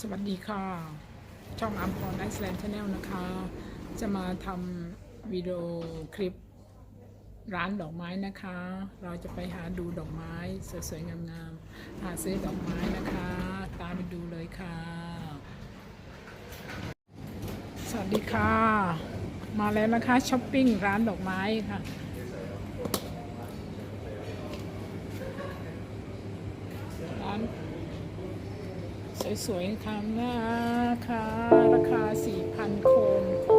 สวัสดีค่ะ ช่องอัมพรไอซ์แลนด์ชาแนลนะคะ จะมาทำวิดีโอคลิปร้านดอกไม้นะคะ เราจะไปหาดูดอกไม้สวยๆงามๆหาซื้อดอกไม้นะคะ ตามไปดูเลยค่ะ สวัสดีค่ะ มาแล้วนะคะช้อปปิ้งร้านดอกไม้ค่ะ ร้าน สวยๆทำนะคะราคา 4,000 โคม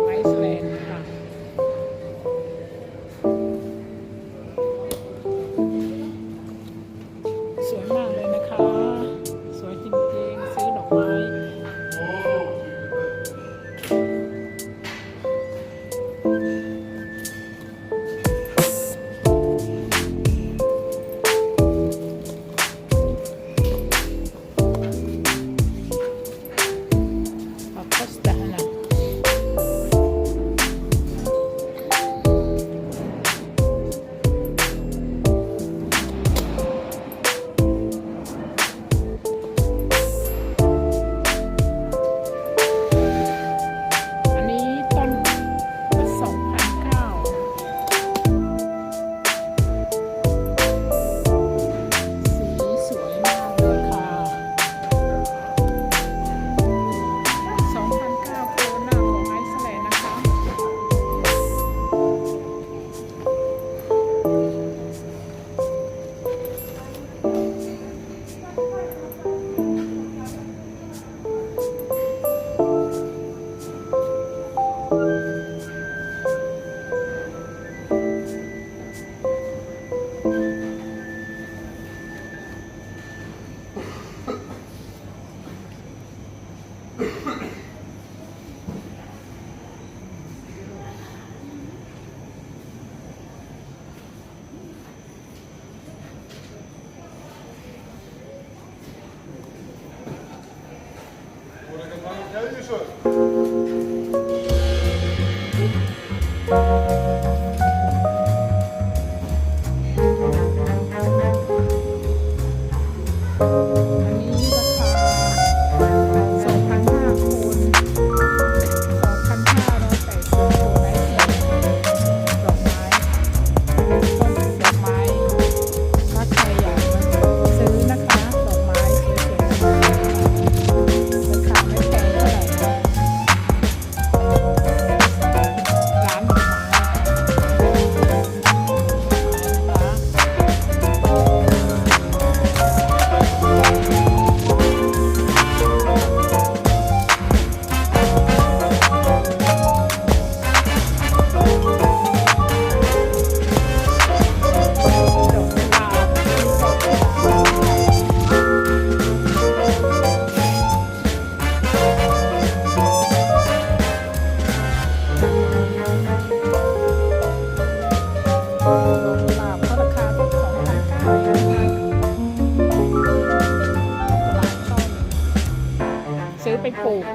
ลูก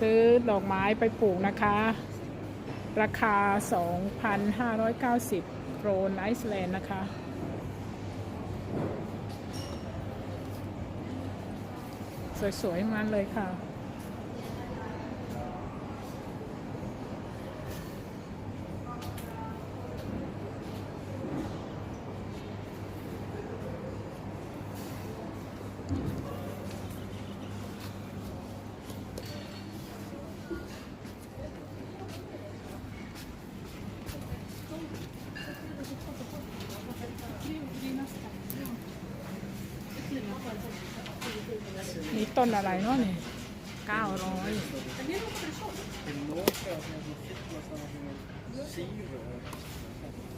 ซื้อดอกไม้ไปปลูกนะคะ ราคา 2,590 โครนไอซ์แลนด์นะคะ สวยๆมันเลยค่ะ นี่ต้นอะไรเนาะนี่เก้าร้อย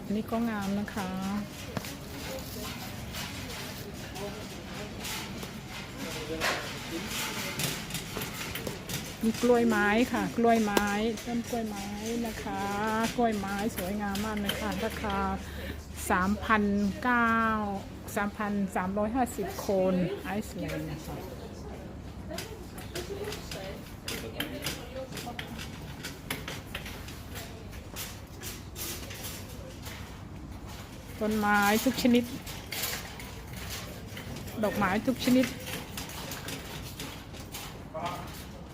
อันนี้ก็งามนะคะ มีกล้วยไม้ค่ะ กล้วยไม้ต้นกล้วยไม้นะคะ กล้วยไม้สวยงามมากเลยค่ะราคา3,900 3,350 โคนไอซ์แลนด์นะคะต้นไม้ทุกชนิด ดอกไม้ทุกชนิด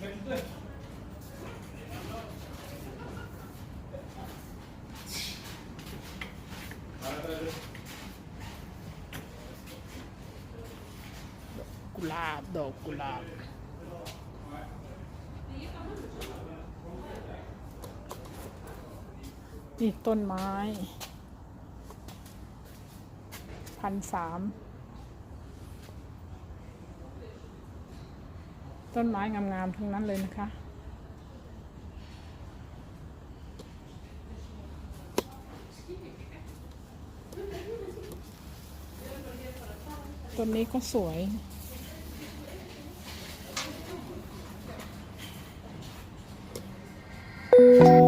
กุหลาบดอกกุหลาบนี่ต้นไม้พันสาม ต้นไม้งามๆทั้งนั้นเลยนะคะ ต้นนี้ก็สวย Thank